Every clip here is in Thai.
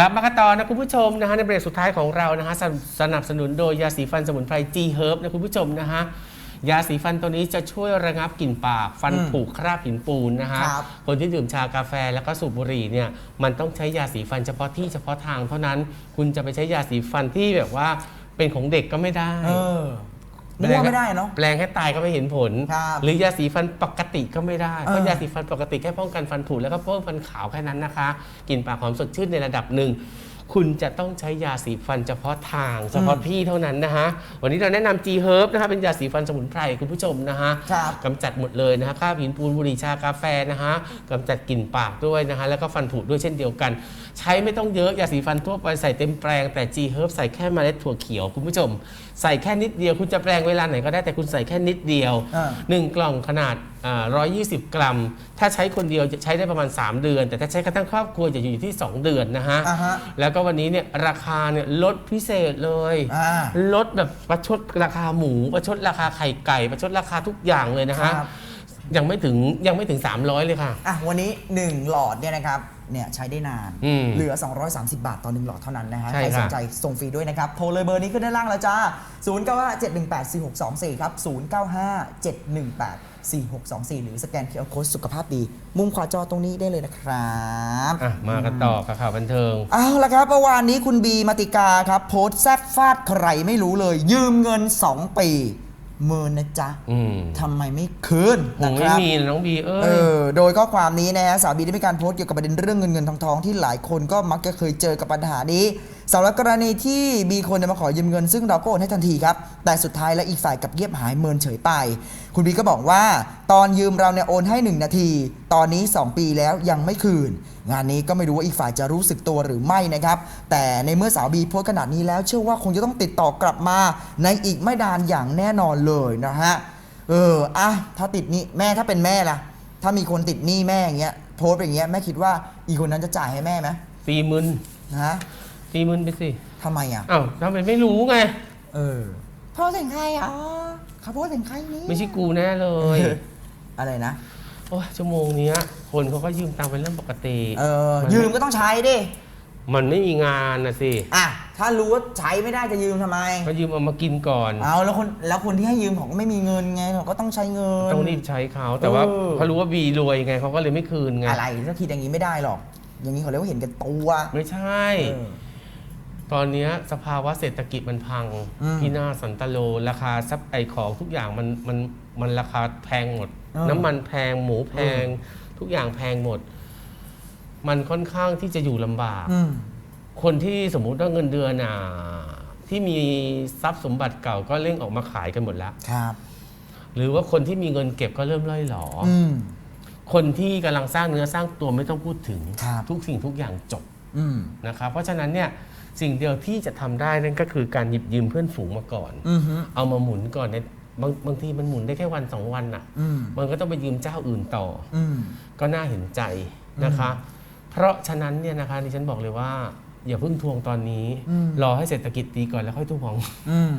กลับมากันต่อนะคุณผู้ชมนะฮะในเบรกสุดท้ายของเรานะฮะสนับสนับสนุนโดยยาสีฟันสมุนไพร G Herb นะคุณผู้ชมนะฮะยาสีฟันตัวนี้จะช่วยระงับกลิ่นปาก ฟันอืมผุคราบหินปูนนะฮะครับ คนที่ดื่มชากาแฟแล้วก็สูบบุหรี่เนี่ยมันต้องใช้ยาสีฟันเฉพาะที่เฉพาะทางเท่านั้น คุณจะไปใช้ยาสีฟันที่แบบว่าเป็นของเด็กก็ไม่ได้ เออ มั่วไม่ได้เนาะแปลงให้ตายก็ไม่เห็นผลครับหรือยาสีฟันปกติก็ไม่ได้เพราะเออยาสีฟันปกติแค่ป้องกันฟันผุแล้วก็เพิ่มฟันขาวแค่นั้นนะคะกลิ่นปากหอมสดชื่นในระดับหนึ่ง คุณจะต้องใช้ยาสีฟันเฉพาะทาง เฉพาะที่เท่านั้นนะคะวันนี้เราแนะนำ G Herb นะคะเป็นยาสีฟันสมุนไพรคุณผู้ชมนะคะครับกำจัดหมดเลยนะคะคราบหินปูนบุหรี่ชากาแฟนะคะกำจัดกลิ่นปากด้วยนะคะแล้วก็ฟันผุด้วยเช่นเดียวกัน ใช้ไม่ต้องเยอะยาสีฟันทั่วไปใส่เต็มแปลงแต่ G Herb ใส่แค่เมล็ดถั่วเขียวคุณผู้ชม ใส่แค่นิดเดียวคุณจะแปลงเวลาไหนก็ได้แต่คุณใส่แค่นิดเดียวอ่า หนึ่งกล่องขนาดอ่า 120 กรัม ถ้าใช้คนเดียวจะใช้ได้ประมาณ 3 เดือน แต่ถ้าใช้กันทั้งครอบครัวจะอยู่ที่ 2 เดือนนะฮะ อ่าฮะแล้วก็วันนี้เนี่ยราคาเนี่ยลดพิเศษเลย อ่าลดแบบประชดราคาหมู ประชดราคาไข่ไก่ ประชดราคาทุกอย่างเลยนะฮะ ครับ ยังไม่ถึงยังไม่ถึง 300 เลยค่ะ อะวันนี้ 1 หลอดเนี่ยนะครับเนี่ยใช้ได้นาน อืมเหลือ 230 บาทต่อ 1 หลอดเท่านั้นนะฮะใช่ใครค่ะสนใจส่งฟรีด้วยนะครับ โทรเลยเบอร์นี้ขึ้นด้านล่างแล้วจ้า 0957184624 ครับ 0957184624 หรือสแกนเคอร์โค้ดสุขภาพดี มุมขวาจอตรงนี้ได้เลยนะครับอะมากันต่อกับข่าวบันเทิง เอาละครับเมื่อวานนี้คุณบีมาติกาครับ โพสต์แซดฟาดใครไม่รู้เลย ยืมเงิน 2 ปีเมินนะจ๊ะอืม ทำไมไม่คืนคนะงคไม่รับ มีนะน้องบีเอ้เอย อโดยข้อความนี้นะฮะสาวบีได้มีการโพสต์เกี่ยวกับประเด็นเรื่องเงินเงินทองทองที่หลายคนก็มักจะเคยเจอกับปัญหานี้ สำหรับกรณีที่มีคนเนี่ยมาขอยืมเงิน ซึ่งเราก็โอนให้ทันทีครับ แต่สุดท้ายแล้วอีกฝ่ายกลับเงียบหายเมินเฉยไป คุณบีก็บอกว่า ตอนยืมเราเนี่ยโอนให้ 1 นาที ตอนนี้ 2 ปีแล้วยังไม่คืน งานนี้ก็ไม่รู้ว่าอีกฝ่ายจะรู้สึกตัวหรือไม่นะครับ แต่ในเมื่อสาวบีโพสต์ขนาดนี้แล้วเชื่อว่าคงจะต้องติดต่อกลับมาในอีกไม่นานอย่างแน่นอนเลยนะฮะเอออะถ้าติดหนี้แม่ถ้าเป็นแม่ล่ะ ถ้ามีคนติดหนี้แม่อย่างเงี้ยโพสต์อย่างเงี้ยแม่คิดว่าอีคนนั้นจะจ่ายให้แม่ไหมตีมึนนะฮะ ตีมึนไปสิทำไมอะ อ้าวทำไมไม่รู้ไง เออโพสต์ถึงใครอะเขาโพสต์ถึงใครนี่ไม่ใช่กูแน่เลย อะไรนะ โอ้ยชั่วโมงเนี้ย คนเขาก็ยืมตังค์เป็นเรื่องปกติเออมันยืมก็ต้องใช้ดิ มันไม่มีงานนะสิอะ ถ้ารู้ว่าใช้ไม่ได้จะยืมทำไมก็ยืมเอามากินก่อน เอาแล้วคนแล้วคนที่ให้ยืมเขาก็ไม่มีเงินไงเขาก็ต้องใช้เงิน ต้องรีบใช้เขา แต่ว่าเออ เขารู้ว่าบีรวยไงเขาก็เลยไม่คืนไง อะไรถ้าคิดอย่างนี้ไม่ได้หรอก อย่างนี้เขาเรียกว่าเห็นแกันตัว ไม่ใช่ เออ ตอนเนี้ยสภาวะเศรษฐกิจมันพังอืมพินาศสันตโล ราคาซับไอของทุกอย่างมันมันมันราคาแพงหมดเออน้ำมันแพงหมูแพง ทุกอย่างแพงหมด มันค่อนข้างที่จะอยู่ลำบากอืมคนที่สมมุติว่าเงินเดือนอะที่มีทรัพย์สมบัติเก่าก็เร่งออกมาขายกันหมดแล้วครับ หรือว่าคนที่มีเงินเก็บก็เริ่มล่อยหลอออืมคนที่กำลังสร้างเนื้อสร้างตัวไม่ต้องพูดถึงครับทุกสิ่งทุกอย่างจบอืมนะครับเพราะฉะนั้นเนี่ย สิ่งเดียวที่จะทำได้นั่นก็คือการหยิบยืมเพื่อนฝูงมาก่อนอืมฮึเอามาหมุนก่อนในบางบางทีมันหมุนได้แค่วันสองวันอะอืมมันก็ต้องไปยืมเจ้าอื่นต่ออืมก็น่าเห็นใจนะคะ เพราะฉะนั้นเนี่ยนะคะดิฉันบอกเลยว่า อย่าเพิ่งทวงตอนนี้อืมรอให้เศรษฐกิจดีก่อนแล้วค่อยทวงอืม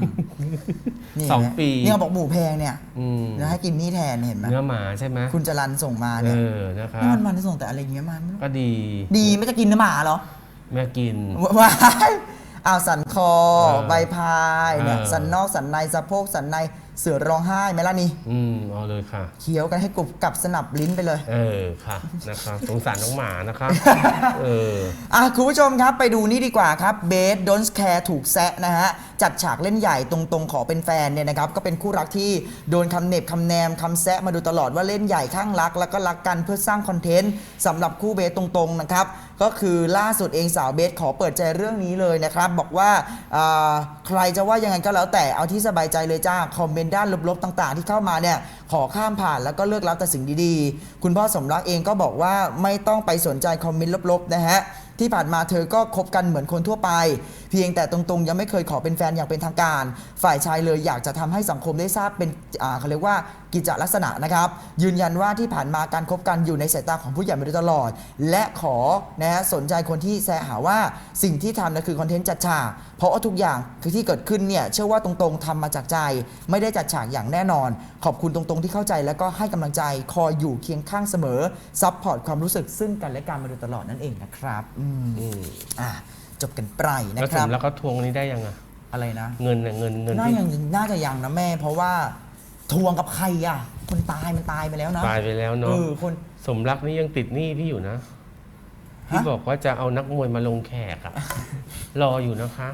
นี่สองนะปีเนี่ยบอกหมูแพงเนี่ยอืมแล้วให้กินนี่แทนเห็นไหมเนื้อหมาใช่ไหมคุณจรันส่งมาเอเนี่ยอนะคะนี่มันมันส่งแต่อะไรเงี้ยมาไม่รู้ก็ดี ดีไม่จะกินเนื้อหมาเหรอ แม่กิน ว้ายอ้าวสันคอเออใบพายเนี่ยเออสันนอกสันในสะโพกสันใน เสือร้องไห้ไหมล่ะนี่อืมเอาเลยค่ะ เคี้ยวกันให้กรุบกลับสนับลิ้นไปเลย เออค่ะนะคะสงสารน้องหมานะคะเอออะคุณผู้ชมครับไปดูนี่ดีกว่าครับเบส Don't Care ถูกแซะนะฮะ จัดฉากเล่นใหญ่ตรงๆ ขอเป็นแฟนเนี่ยนะครับ ก็เป็นคู่รักที่โดนคำเหน็บคำแนมคำแซะมาดูตลอดว่าเล่นใหญ่ข้างรัก แล้วก็รักกันเพื่อสร้างคอนเทนต์สำหรับคู่เบสตรงๆนะครับ ก็คือล่าสุดเองสาวเบสขอเปิดใจเรื่องนี้เลยนะครับ บอกว่าอ่า ใครจะว่ายังไงก็แล้วแต่เอาที่สบายใจเลยจ้า คอมเมนต์ด้านลบๆต่าง ๆ ที่เข้ามาเนี่ยขอข้ามผ่านแล้วก็เลือกรับแต่สิ่งดีๆ คุณพ่อสมรักเองก็บอกว่าไม่ต้องไปสนใจคอมเมนต์ลบๆนะฮะที่ผ่านมาเธอก็คบกันเหมือนคนทั่วไปเพียงแต่ตรงๆ ยังไม่เคยขอเป็นแฟนอย่างเป็นทางการ ฝ่ายชายเลยอยากจะทำให้สังคมได้ทราบเป็นอ่าเขาเรียกว่ากิจลักษณะนะครับ ยืนยันว่าที่ผ่านมาการคบกันอยู่ในสายตาของผู้ใหญ่มาโดยตลอด และขอนะฮะสนใจคนที่แซะหาว่าสิ่งที่ทำนะคือคอนเทนต์จัดฉาก เพราะว่าทุกอย่างคือที่เกิดขึ้นเนี่ยเชื่อว่าตรงๆทำมาจากใจ ไม่ได้จัดฉากอย่างแน่นอน ขอบคุณตรงๆที่เข้าใจแล้วก็ให้กำลังใจคอยอยู่เคียงข้างเสมอซัพพอร์ตความรู้สึกซึ่งกันและกันมาโดยตลอดนั่นเองนะครับ อืมอืมอะ จบกันไปนะแล้วคสรับมแล้วก็ทวงนี้ได้ยังอะอะไรนะ เงินน่ะเงินเงินน่าที่ยังน่าจะยังนะแม่ เพราะว่าทวงกับใครอะ คนตายมันตายไปแล้วนะตายไปแล้วเอเนาะอคน สมรักนี่ยังติดหนี้พี่อยู่นะฮะพี่บอกว่าจะเอานักมวยมาลงแขกอะรออยู่นะคะ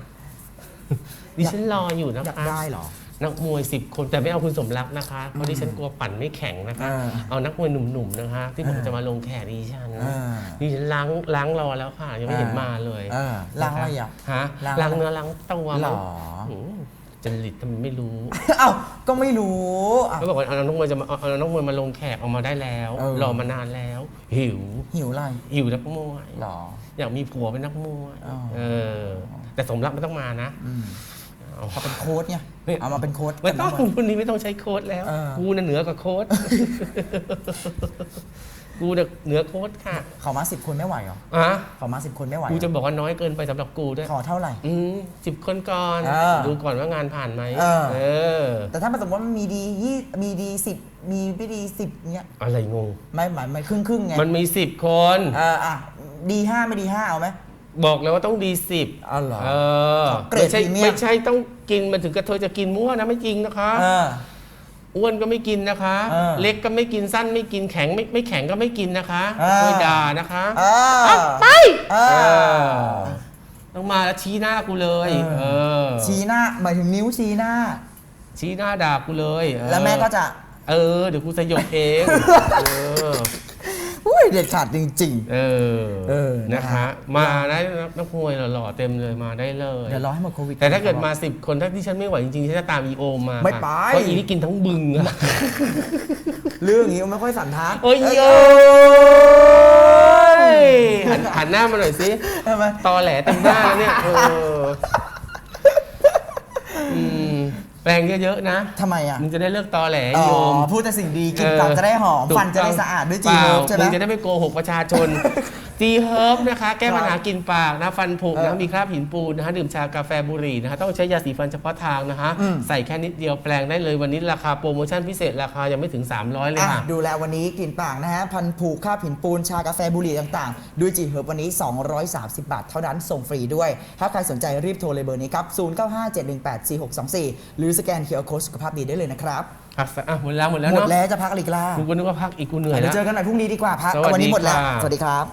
ดิฉันรออยู่นะอยากคะได้เหรอ นักมวยสิบคนแต่ไม่เอาคุณสมรักนะคะ เพราะดิฉันกลัวปั่นไม่แข็งนะคะ อ่าเอานักมวยหนุ่มๆนะคะ ที่ผมอ่าจะมาลงแขกดิฉันอ่า ดิฉันล้างล้างรอแล้วค่ะ ยังไม่เห็นมาเลยเออล้างอะไรอะ ฮะล้างล้างเนื้อล้างตัวหรออืมจริตทำไมไม่รู้เอ้าก็ไม่รู้อะ เขาบอกว่าเอานักมวยจะมาเอาเอานักมวยมาลงแขกเอามาได้แล้วเออ รอมานานแล้ว หิวหิวอะไรหิวนักมวยหรอ อยากมีผัวเป็นนักมวยอ๋อ เออ แต่สมรักไม่ต้องมานะ อืม เอาเขาเป็นโค้ดเนี่ยไม่เอามาเป็นโค้ดไม่ต้องกันนะวันนี้ไม่ต้องใช้โค้ดแล้ว เออ กูน่ะเหนือกว่าโค้ด กูน่ะเหนือโค้ดค่ะขอมาสิบคนไม่ไหวเหรออะขอมาสิบคนไม่ไหวเหรกูอจะบอกว่าน้อยเกินไปสำหรับกูด้วย ขอเท่าไหร่ อืมสิบคนก่อนเออดูก่อนว่างานผ่านไหมเออ เออ แต่ถ้ามันสมมติว่ามันมีดียี่มีดีสิบมีไม่ดีสิบเนี้ยอะไรงง ไม่หมายไม่ครึ่งครึ่งๆไงมันมีสิบคน เอออะดีห้าไม่ดีห้าเอาไหม บอกแล้วว่าต้องดีสิบอ๋อเหรอเออเกรดไม่ใช่พรีเมียม ไม่ใช่ต้องกินมันถึงกระเทยจะกินมั่วนะไม่จริงนะคะ เออ อ้วนก็ไม่กินนะคะ เออเล็กก็ไม่กินสั้นไม่กินแข็งไม่ไม่แข็งก็ไม่กินนะคะเออเคยด่านะคะเออไปเอเออ อต้องมาแล้วชี้หน้ากูเลยเออ เออชี้หน้าหมายถึงนิ้วชี้หน้า ชี้หน้าด่ากูเลยเออแล้วแม่ก็จะ เออเดี๋ยวกูสยบเอง เออ อุ้ยเด็ดขาดจริงเออเออนะนะคะ คะ มาได้นักมวยหล่อๆเต็มเลยมาได้เลยๆเดี๋ยวรอให้หมดโควิด แต่ถ้าเกิดมาสิบคนถ้าที่ฉันไม่ไหวจริงๆฉันจะตามอีโอมมาไม่ไป เพราะอีนี่กินทั้งบึงอะ เรื่องนี้ไม่ค่อยสันทัดโอ้ยโอ้ยหันหันหน้ามาหน่อยสิทำไมตอแหลเต็มหน้าแล้วเนี่ยเอออืม แปรงเยอะๆนะทำไมอะมึงจะได้เลิกตอแหลอ๋อโยมพูดแต่สิ่งดีกินปากจะได้หอมถูกฟันจะได้ต้องสะอาดด้วยจีเปล่าเฮิร์บใช่ไหมมึงจะได้ไม่โกหกประชาชน จีเฮิร์บนะคะ แก้ปัญหากินปากนะฟันผุเออนะมีคราบหินปูนนะคะดื่มชากาแฟบุหรี่นะคะต้องใช้ยาสีฟันเฉพาะทางนะคะอืมใส่แค่นิดเดียวแปลงได้เลยวันนี้ราคาโปรโมชั่นพิเศษราคายังไม่ถึง 300 เลยอะค่ะ ดูแลวันนี้กลิ่นปากนะฮะพันผูกค่าผินปูนชากาแฟบุหรี่ต่างๆ ด้วยจีเฮิร์บวันนี้ 230 บาท เท่านั้นส่งฟรีด้วย ถ้าใครสนใจรีบโทรเลยเบอร์นี้ครับ0957184624 หรือสแกนเคอร์โคสุขภาพดีได้เลยนะครับ พักสักอะหมดแล้วหมดแล้วหมดเนาะแล้วจะพักอะไรอีกล่ะกูก็นึกว่าพักอีกกูเหนื่อยเดี๋แล้วยวเจอกันใหม่พรุ่งนี้ดีกว่าพักสวัสดีวันนี้หมดแล้ว ค่ะ สวัสดีครับ